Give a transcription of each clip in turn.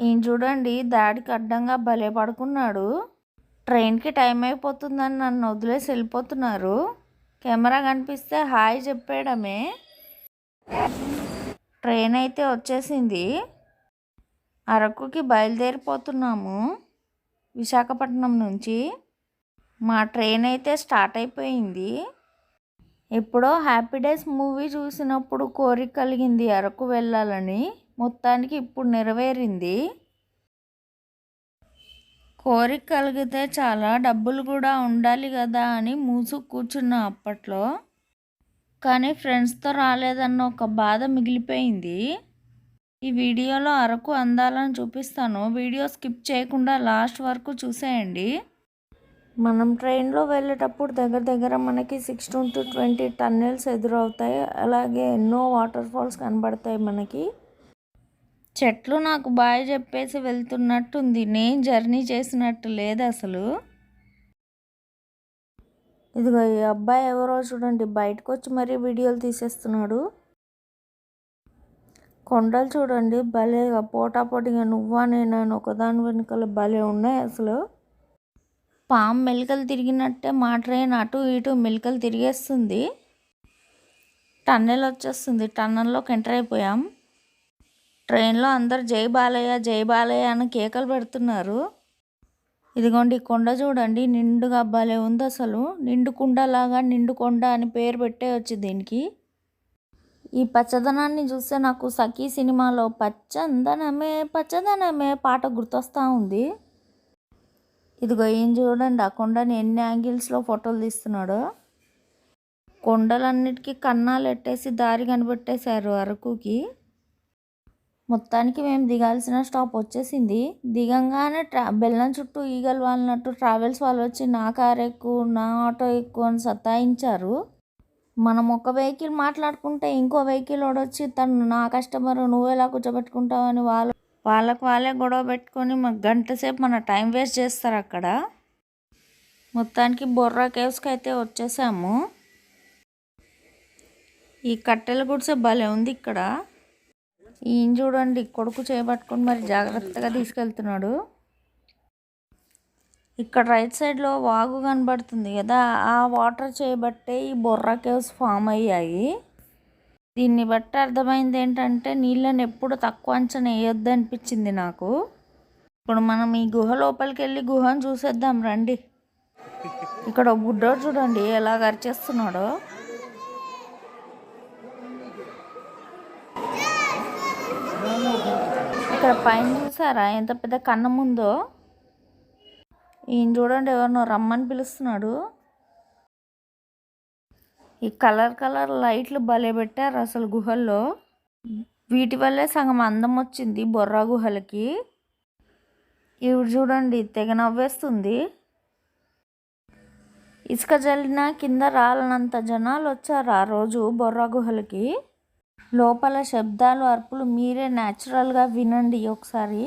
ఈయన చూడండి దాడికి అడ్డంగా భలే పడుకున్నాడు. ట్రైన్కి టైం అయిపోతుందని నన్ను వదిలేసి వెళ్ళిపోతున్నారు. కెమెరా కనిపిస్తే హాయ్ చెప్పేయడమే. ట్రైన్ అయితే వచ్చేసింది. అరకుకి బయలుదేరిపోతున్నాము విశాఖపట్నం నుంచి. మా ట్రైన్ అయితే స్టార్ట్ అయిపోయింది. ఎప్పుడో హ్యాపీ డేస్ మూవీ చూసినప్పుడు కోరిక కలిగింది అరకు వెళ్ళాలని. మొత్తానికి ఇప్పుడు నెరవేరింది. కోరిక కలిగితే చాలా డబ్బులు కూడా ఉండాలి కదా అని మూసు కూర్చున్నా అప్పట్లో. కానీ ఫ్రెండ్స్తో రాలేదన్న ఒక బాధ మిగిలిపోయింది. ఈ వీడియోలో అరకు అందాలను చూపిస్తాను. వీడియో స్కిప్ చేయకుండా లాస్ట్ వరకు చూసేయండి. మనం ట్రైన్లో వెళ్ళేటప్పుడు దగ్గర దగ్గర మనకి సిక్స్టీన్ టు ట్వంటీ టన్నెల్స్ ఎదురవుతాయి. అలాగే ఎన్నో వాటర్ ఫాల్స్ కనబడతాయి మనకి. చెట్లు నాకు బాయ్ చెప్పేసి వెళ్తున్నట్టుంది. నేను జర్నీ చేసినట్టు లేదు అసలు. ఇదిగో ఈ అబ్బాయి ఎవరో చూడండి. బయటకు వచ్చి మరీ వీడియోలు తీసేస్తున్నాడు. కొండలు చూడండి. భలేగా పోటాపోటీగా నువ్వా నేనా ఒకదాని వెనుకల భలే ఉన్నాయి అసలు. పాము మెలికలు తిరిగినట్టే మా ట్రైన్ అటు ఇటు మెలికలు తిరిగేస్తుంది. టన్నెల్ వచ్చేస్తుంది. టన్నెల్లోకి ఎంటర్ అయిపోయాం. ట్రైన్లో అందరు జై బాలయ్య జై బాలయ్య అని కేకలు పెడుతున్నారు. ఇదిగోండి ఈ కొండ చూడండి నిండుగా భలే ఉంది అసలు. నిండు కుండలాగా నిండు కొండ అని పేరు పెట్టేయచ్చు దీనికి. ఈ పచ్చదనాన్ని చూస్తే నాకు సఖీ సినిమాలో పచ్చందనమే పచ్చదనమే పాట గుర్తొస్తూ ఉంది. ఇదిగో ఏం చూడండి ఆ కొండని ఎన్ని యాంగిల్స్లో ఫోటోలు తీస్తున్నాడో. కొండలన్నిటికీ కన్నాలు ఎట్టేసి దారి కనిపెట్టేశారు అరకుకి. మొత్తానికి మేము దిగాల్సిన స్టాప్ వచ్చేసింది. దిగంగానే ట్రా బెల్లం చుట్టూ ఈగలు వాళ్ళనట్టు ట్రావెల్స్ వాళ్ళు వచ్చి నా కార్ ఎక్కువ నా ఆటో ఎక్కువ అని సతాయించారు. మనం ఒక వెహికల్ మాట్లాడుకుంటే ఇంకో వెహికల్ వచ్చి తను నా కస్టమర్ నువ్వేలా కూర్చోబెట్టుకుంటావని వాళ్ళు వాళ్ళకు వాళ్ళే గొడవ పెట్టుకొని మాకు గంట సేపు మన టైం వేస్ట్ చేస్తారు అక్కడ. మొత్తానికి బొర్రా కేవ్స్కి అయితే వచ్చేసాము. ఈ కట్టెల గుడిసె భలే ఉంది ఇక్కడ. ఈయన చూడండి కొడుకు చేపట్టుకుని మరి జాగ్రత్తగా తీసుకెళ్తున్నాడు. ఇక్కడ రైట్ సైడ్లో వాగు కనబడుతుంది కదా ఆ వాటర్ చేయబట్టే ఈ బొర్రా కేవ్స్ ఫామ్ అయ్యాయి. దీన్ని బట్టి అర్థమైంది ఏంటంటే నీళ్ళని ఎప్పుడు తక్కువ అంచనా వేయొద్దు అనిపించింది నాకు. ఇప్పుడు మనం ఈ గుహ లోపలికి వెళ్ళి గుహను చూసేద్దాం రండి. ఇక్కడ బుడ్డోడు చూడండి ఎలా గరిచేస్తున్నాడో ఇక్కడ పైన చూసారా? ఎంత పెద్ద కన్నం ఉందో? ఈయన చూడండి ఎవరినో రమ్మని పిలుస్తున్నాడు. ఈ కలర్ కలర్ లైట్లు భలే పెట్టారు అసలు గుహల్లో. వీటి వల్లే సగం అందం వచ్చింది బొర్రా గుహలకి. ఇవి చూడండి తెగ నవ్వేస్తుంది. ఇసుక జల్లిన కింద రాలనంత జనాలు వచ్చారు ఆ రోజు బొర్రా గుహలకి. లోపల శబ్దాలు అర్పులు మీరే న్యాచురల్గా వినండి ఒకసారి.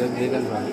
சேர்ந்தேன்னு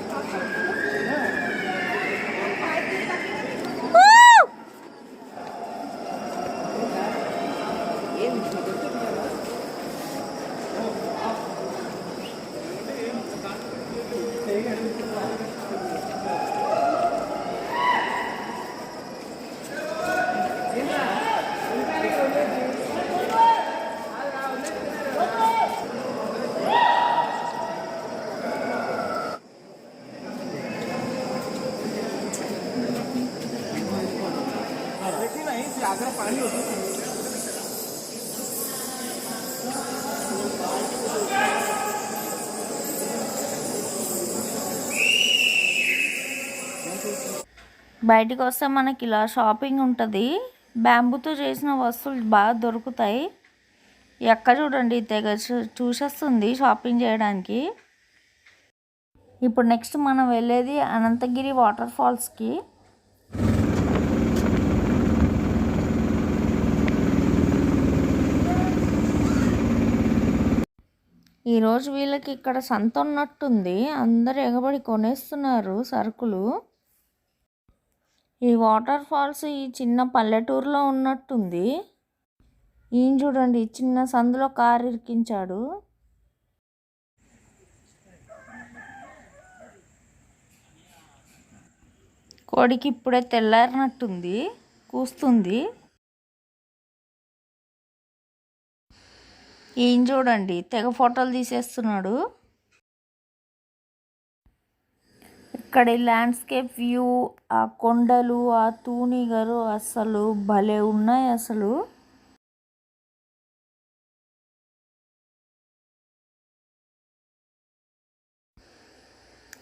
బయటికి వస్తే మనకి ఇలా షాపింగ్ ఉంటుంది బ్యాంబుతో చేసిన వస్తువులు బాగా దొరుకుతాయి. ఎక్కడ చూడండి తెగ చూసేస్తుంది షాపింగ్ చేయడానికి. ఇప్పుడు నెక్స్ట్ మనం వెళ్ళేది అనంతగిరి వాటర్ ఫాల్స్కి. ఈరోజు వీళ్ళకి ఇక్కడ సంత ఉన్నట్టుంది. అందరు ఎగబడి కొనేస్తున్నారు సరుకులు. ఈ వాటర్ ఫాల్స్ ఈ చిన్న పల్లెటూరులో ఉన్నట్టుంది. ఈయన చూడండి? చిన్న సందులో కారు ఇరికించాడు. కోడికి ఇప్పుడే తెల్లారినట్టుంది. కూస్తుంది. ఈయన చూడండి? తెగ ఫోటోలు తీసేస్తున్నాడు. ఇక్కడ ల్యాండ్స్కేప్ వ్యూ ఆ కొండలు ఆ తూనిగరు అసలు భలే ఉన్నాయి అసలు.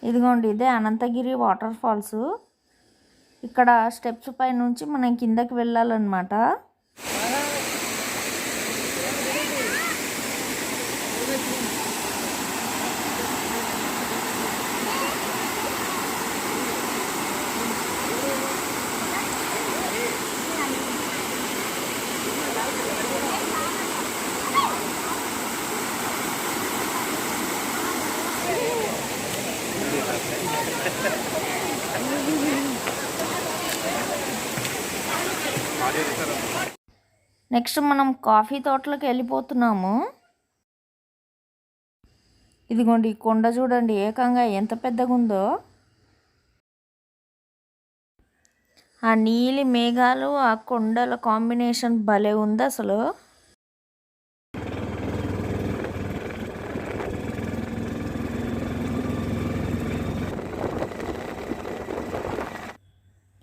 ఇదిగోండి ఇదే అనంతగిరి వాటర్ ఫాల్స్ ఇక్కడ స్టెప్స్ పై నుంచి మనం కిందకి వెళ్ళాలన్నమాట. నెక్స్ట్ మనం కాఫీ తోటలకు వెళ్ళిపోతున్నాము. ఇదిగోండి ఈ కొండ చూడండి ఏకంగా ఎంత పెద్దగా ఉందో ఆ నీలి మేఘాలు ఆ కొండల కాంబినేషన్ భలే ఉంది అసలు.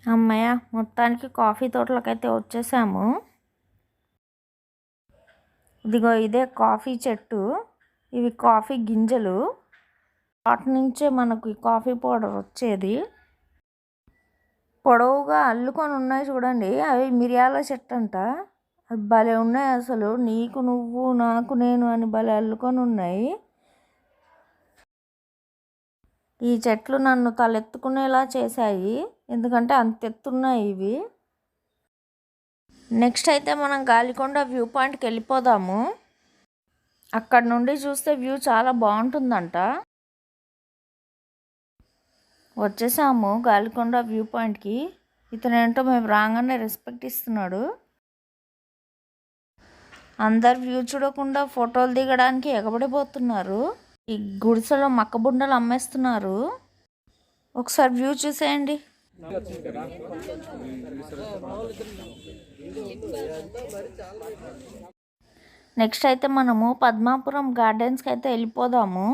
అమ్మయ్య మొత్తానికి కాఫీ తోటలకైతే వచ్చేసాము. ఇదిగో ఇదే కాఫీ చెట్టు. ఇవి కాఫీ గింజలు. వాటి నుంచే మనకు కాఫీ పౌడర్ వచ్చేది. పొడవుగా అల్లుకొని ఉన్నాయి చూడండి. అవి మిరియాల చెట్టు అంట అది భలే ఉన్నాయి అసలు. నీకు నువ్వు నాకు నేను అని భలే అల్లుకొని ఉన్నాయి. ఈ చెట్లు నన్ను తలెత్తుకునేలా చేశాయి. ఎందుకంటే అంత ఎత్తున్నాయి ఇవి. నెక్స్ట్ అయితే మనం గాలికొండ వ్యూ పాయింట్కి వెళ్ళిపోదాము. అక్కడ నుండి చూస్తే వ్యూ చాలా బాగుంటుందంట. వచ్చేసాము గాలికొండ వ్యూ పాయింట్కి. ఇతను ఏంటో మేము రాగానే రెస్పెక్ట్ ఇస్తున్నాడు. అందరు వ్యూ చూడకుండా ఫోటోలు దిగడానికి ఎగబడిపోతున్నారు. ఈ గుడిసెలో మక్కబుండలు అమ్మేస్తున్నారు. ఒకసారి వ్యూ చూసేయండి. నెక్స్ట్ అయితే మనము పద్మాపురం గార్డెన్స్కి అయితే వెళ్ళిపోదాము.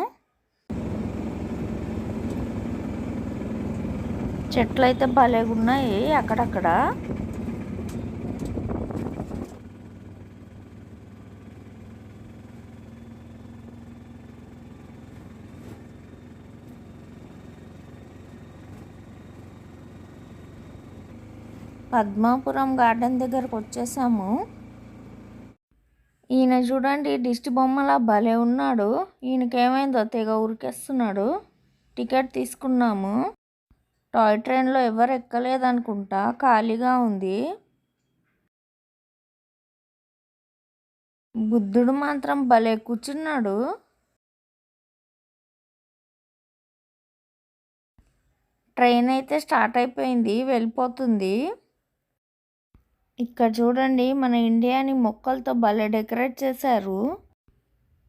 చెట్లు అయితే భలేగా ఉన్నాయి అక్కడక్కడ. పద్మాపురం గార్డెన్ దగ్గరకు వచ్చేసాము. ఈయన చూడండి దిష్టి బొమ్మలా భలే ఉన్నాడు. ఈయనకేమైందో తెగ ఉరికేస్తున్నాడు. టికెట్ తీసుకున్నాము. టాయ్ ట్రైన్లో ఎవరు ఎక్కలేదనుకుంటా ఖాళీగా ఉంది. బుద్ధుడు మాత్రం భలే కూర్చున్నాడు. ట్రైన్ అయితే స్టార్ట్ అయిపోయింది వెళ్ళిపోతుంది. ఇక్కడ చూడండి మన ఇండియాని మొక్కలతో భలే డెకరేట్ చేశారు.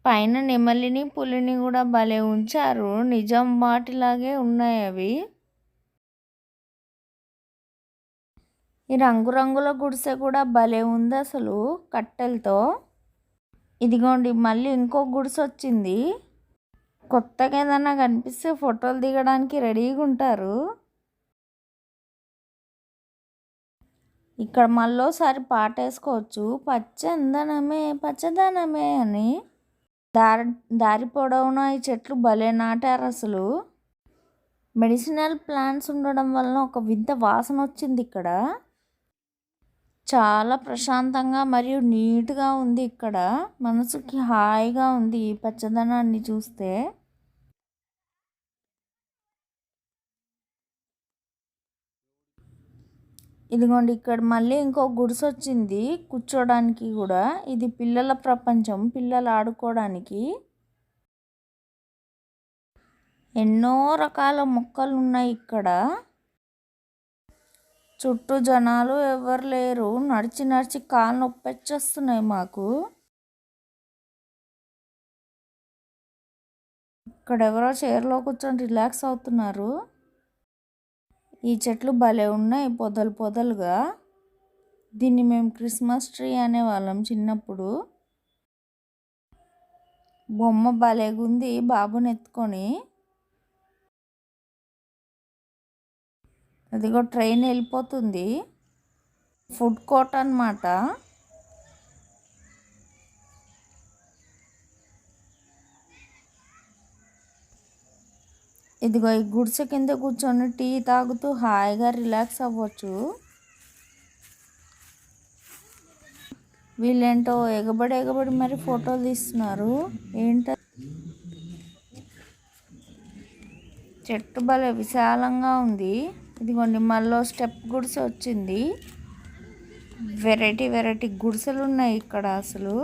పైన నెమలిని పులిని కూడా భలే ఉంచారు. నిజం వాటిలాగే ఉన్నాయి అవి. ఈ రంగురంగుల గుడిసె కూడా భలే ఉంది అసలు కట్టెలతో. ఇదిగోండి మళ్ళీ ఇంకో గుడిసె వచ్చింది. కొత్తగా ఏదన్నా కనిపిస్తే ఫోటోలు దిగడానికి రెడీగా ఉంటారు. ఇక్కడ మళ్ళోసారి పాట వేసుకోవచ్చు పచ్చందనమే పచ్చదనమే అని. దారి దారి పొడవునా ఈ చెట్లు భలే నాటారు అసలు. మెడిసినల్ ప్లాంట్స్ ఉండడం వలన ఒక వింత వాసన వచ్చింది ఇక్కడ. చాలా ప్రశాంతంగా మరియు నీట్గా ఉంది ఇక్కడ. మనసుకి హాయిగా ఉంది ఈ పచ్చదనాన్ని చూస్తే. ఇదిగోండి ఇక్కడ మళ్ళీ ఇంకో గుడిసె వచ్చింది కూర్చోడానికి కూడా. ఇది పిల్లల ప్రపంచం పిల్లలు ఆడుకోవడానికి. ఎన్నో రకాల మొక్కలు ఉన్నాయి ఇక్కడ. చుట్టూ జనాలు ఎవరు లేరు. నడిచి నడిచి కాళ్ళు నొప్పి వచ్చేస్తున్నాయి మాకు. ఇక్కడ ఎవరో చైర్లో కూర్చొని రిలాక్స్ అవుతున్నారు. ఈ చెట్లు భలే ఉన్నాయి పొదలు పొదలుగా. దీన్ని మేము క్రిస్మస్ ట్రీ అనేవాళ్ళం చిన్నప్పుడు. బొమ్మ భలేగుంది బాబుని ఎత్తుకొని. అదిగో ట్రైన్ వెళ్ళిపోతుంది. ఫుడ్ కోర్ట్ అనమాట ఇదిగో ఈ గుడిసె కింద కూర్చొని టీ తాగుతూ హాయిగా రిలాక్స్ అవ్వచ్చు. వీళ్ళేంటో ఎగబడి ఎగబడి మరి ఫోటోలు తీస్తున్నారు. ఏంట చెట్టు భలే విశాలంగా ఉంది. ఇదిగోండి మళ్ళీ స్టెప్ గుడిసె వచ్చింది. వెరైటీ వెరైటీ గుడిసెలు ఉన్నాయి ఇక్కడ అసలు.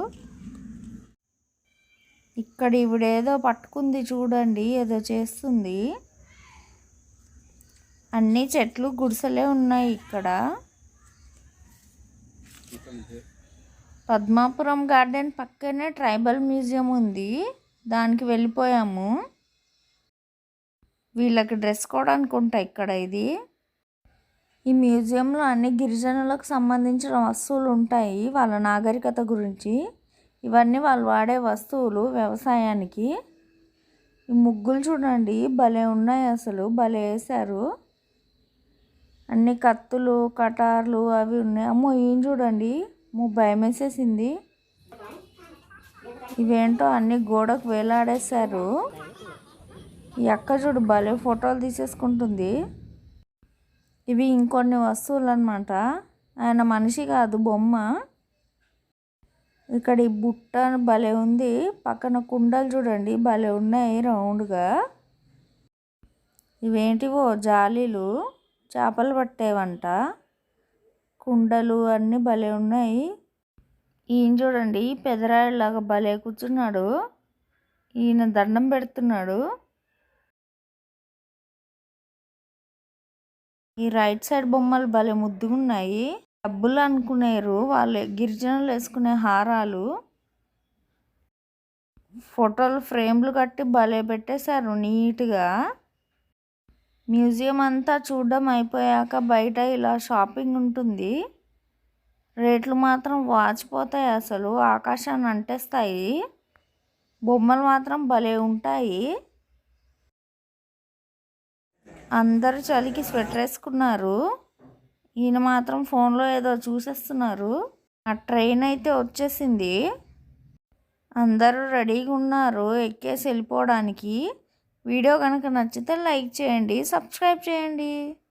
ఇక్కడ ఈవిడేదో పట్టుకుంది చూడండి ఏదో చేస్తుంది. అన్ని చెట్లు గుడిసెలే ఉన్నాయి ఇక్కడ. పద్మాపురం గార్డెన్ పక్కనే ట్రైబల్ మ్యూజియం ఉంది. దానికి వెళ్ళిపోయాము. వీళ్ళకి డ్రెస్ కోడ్ అనుకుంటా ఇక్కడ ఇది. ఈ మ్యూజియంలో అన్ని గిరిజనులకు సంబంధించిన వస్తువులు ఉంటాయి వాళ్ళ నాగరికత గురించి. ఇవన్నీ వాళ్ళు వాడే వస్తువులు వ్యవసాయానికి. ఈ ముగ్గులు చూడండి భలే ఉన్నాయి అసలు భలే వేశారు. అన్ని కత్తులు కటార్లు అవి ఉన్నాయి. అమ్మో ఏం చూడండి మూ భయం వేసేసింది. ఇవేంటో అన్ని గోడకు వేలాడేశారు. ఈ అక్క చూడు భలే ఫోటోలు తీసేసుకుంటుంది. ఇవి ఇంకొన్ని వస్తువులు అనమాట ఆయన మనిషి కాదు బొమ్మ. ఇక్కడ ఈ బుట్ట భలే ఉంది. పక్కన కుండలు చూడండి భలే ఉన్నాయి రౌండ్గా. ఇవేంటివో జాలీలు చేపలు పట్టేవంట. కుండలు అన్నీ భలే ఉన్నాయి. ఈయన చూడండి పెదరాయిలాగా భలే కూర్చున్నాడు. ఈయన దండం పెడుతున్నాడు. ఈ రైట్ సైడ్ బొమ్మలు భలే ముద్దుగున్నాయి. డబ్బులు అనుకునేరు. వాళ్ళు గిరిజనులు వేసుకునే హారాలు ఫోటోలు ఫ్రేమ్లు కట్టి భలే పెట్టేశారు నీట్గా. మ్యూజియం అంతా చూడడం అయిపోయాక బయట ఇలా షాపింగ్ ఉంటుంది. రేట్లు మాత్రం వాచిపోతాయి అసలు. ఆకాశాన్ని అంటేస్తాయి. బొమ్మలు మాత్రం భలే ఉంటాయి. అందరూ చలికి స్వెటర్ వేసుకున్నారు. ఈయన మాత్రం ఫోన్లో ఏదో చూసేస్తున్నారు. ఆ ట్రైన్ అయితే వచ్చేసింది. అందరూ రెడీగా ఉన్నారు ఎక్కేసి వెళ్ళిపోవడానికి. వీడియో కనుక నచ్చితే లైక్ చేయండి సబ్స్క్రైబ్ చేయండి.